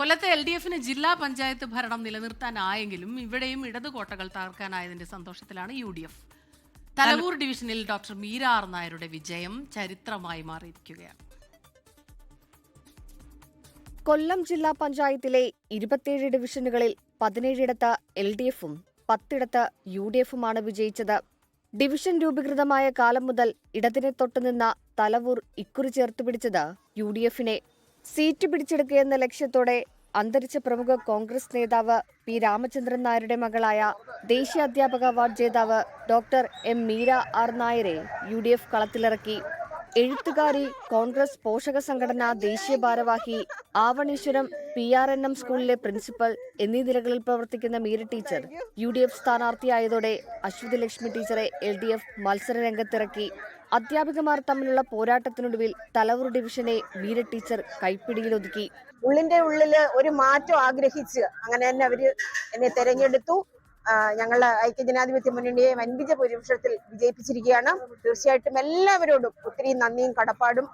കൊല്ലത്തെ L D എഫിന് ജില്ലാ പഞ്ചായത്ത് ഭരണം നിലനിർത്താനായെങ്കിലും ഇവിടെയും ഇടത് കോട്ടകൾ തകർക്കാനായതിന്റെ സന്തോഷത്തിലാണ് യു ഡി എഫ് തലവൂർ ഡിവിഷനിൽ ഡോക്ടർ മീര ആർ നായരുടെ വിജയം ചരിത്രമായി മാറിയിരിക്കുകയാണ്. കൊല്ലം ജില്ലാ പഞ്ചായത്തിലെ ഇരുപത്തിയേഴ് ഡിവിഷനുകളിൽ പതിനേഴിടത്ത് എൽ ഡി എഫും പത്തിടത്ത് യു ഡി എഫുമാണ് വിജയിച്ചത്. ഡിവിഷൻ രൂപീകൃതമായ കാലം മുതൽ ഇടതിനെ തൊട്ടുനിന്ന തലവൂർ ഇക്കുറി ചേർത്തുപിടിച്ചത് യു ഡി എഫിനെ സീറ്റ് പിടിച്ചെടുക്കുകയെന്ന ലക്ഷ്യത്തോടെ അന്തരിച്ച പ്രമുഖ കോൺഗ്രസ് നേതാവ് പി രാമചന്ദ്രൻ നായരുടെ മകളായ ദേശീയ അധ്യാപക അവാർഡ് ജേതാവ് ഡോക്ടർ എം മീര ആർ നായരെ യു ഡി എഫ് കളത്തിലിറക്കി. എഴുത്തുകാരി കോൺഗ്രസ് പോഷക സംഘടന ദേശീയ ഭാരവാഹി Avaneeswaram P R N M സ്കൂളിലെ പ്രിൻസിപ്പൽ എന്നീ നിലകളിൽ പ്രവർത്തിക്കുന്ന Meera teacher U D F സ്ഥാനാർത്ഥിയായതോടെ Aswathy Lakshmi ടീച്ചറെ എൽ ഡി എഫ് മത്സര രംഗത്തിറക്കി. അധ്യാപികമാർ തമ്മിലുള്ള പോരാട്ടത്തിനൊടുവിൽ തലവൂർ ഡിവിഷനെ വീര ടീച്ചർ കൈപ്പിടിയിലൊതുക്കി. ഉള്ളിന്റെ ഉള്ളിൽ ഒരു മാറ്റം ആഗ്രഹിച്ച് അങ്ങനെ തന്നെ അവർ എന്നെ തെരഞ്ഞെടുത്തു. ഐക്യ ഐക്യജനാധിപത്യ മുന്നണിയെ വൻപിച്ച ഭൂരിപക്ഷത്തിൽ വിജയിപ്പിച്ചിരിക്കുകയാണ്. തീർച്ചയായിട്ടും എല്ലാവരോടും ഒത്തിരി നന്ദിയും കടപ്പാടും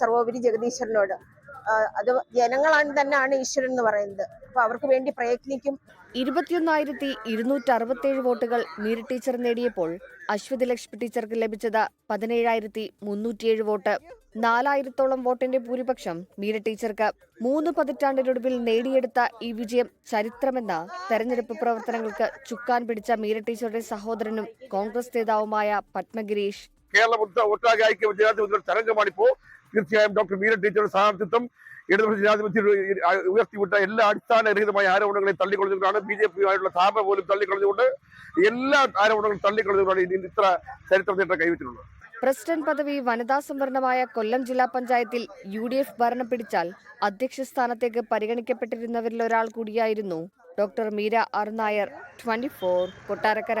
സർവോപരി ജഗദീശ്വരനോട്. അത് ജനങ്ങളാണ് തന്നെയാണ് ഈശ്വരൻ എന്ന് പറയുന്നത്. അപ്പൊ അവർക്ക് വേണ്ടി പ്രയത്നിക്കും. ഇരുപത്തിയൊന്നായിരത്തി ഇരുന്നൂറ്റി അറുപത്തേഴ് വോട്ടുകൾ മീര ടീച്ചർ നേടിയപ്പോൾ അശ്വതി ലക്ഷ്മി ടീച്ചർക്ക് ലഭിച്ചത് പതിനേഴായിരത്തി മുന്നൂറ്റിയേഴ് വോട്ട്. നാലായിരത്തോളം വോട്ടിന്റെ ഭൂരിപക്ഷം മീര ടീച്ചർക്ക് മൂന്ന് പതിറ്റാണ്ടിനൊടുവിൽ നേടിയെടുത്ത ഈ വിജയം ചരിത്രമെന്ന തെരഞ്ഞെടുപ്പ് പ്രവർത്തനങ്ങൾക്ക് ചുക്കാൻ പിടിച്ച മീര ടീച്ചറുടെ സഹോദരനും കോൺഗ്രസ് നേതാവുമായ പത്മഗിരീഷ്. കേരളം ഒട്ട- ഒട്ടാകെ ഐക്യ ജനാധിപത്യ തരംഗമാണിപ്പോ. തീർച്ചയായും ഡോക്ടർ മീര ടീച്ചറുടെ സ്ഥാനാർത്ഥിത്വം ഇടതുപക്ഷ ജനാധിപത്യം ഉയർത്തിവിട്ട എല്ലാ അടിസ്ഥാനരഹിതമായ ആരോപണങ്ങളെയും തള്ളിക്കളഞ്ഞുകൊണ്ടാണ് ബി ജെ പിയുമായിട്ടുള്ള സ്ഥാപനം പോലും തള്ളിക്കളഞ്ഞുകൊണ്ട് എല്ലാ ആരോപണങ്ങളും തള്ളിക്കളഞ്ഞുകൊണ്ടാണ് ഇത്ര ചരിത്ര നേട്ടം കൈവച്ചിട്ടുള്ളത്. പ്രസിഡന്റ് പദവി വനിതാ സംവരണമായ കൊല്ലം ജില്ലാ പഞ്ചായത്തിൽ യു ഡി എഫ് ഭരണം പിടിച്ചാൽ അധ്യക്ഷ സ്ഥാനത്തേക്ക് പരിഗണിക്കപ്പെട്ടിരുന്നവരിൽ ഒരാൾ കൂടിയായിരുന്നു ഡോക്ടർ മീര അർനായർ ട്വന്റി ഫോർ കൊട്ടാരക്കര.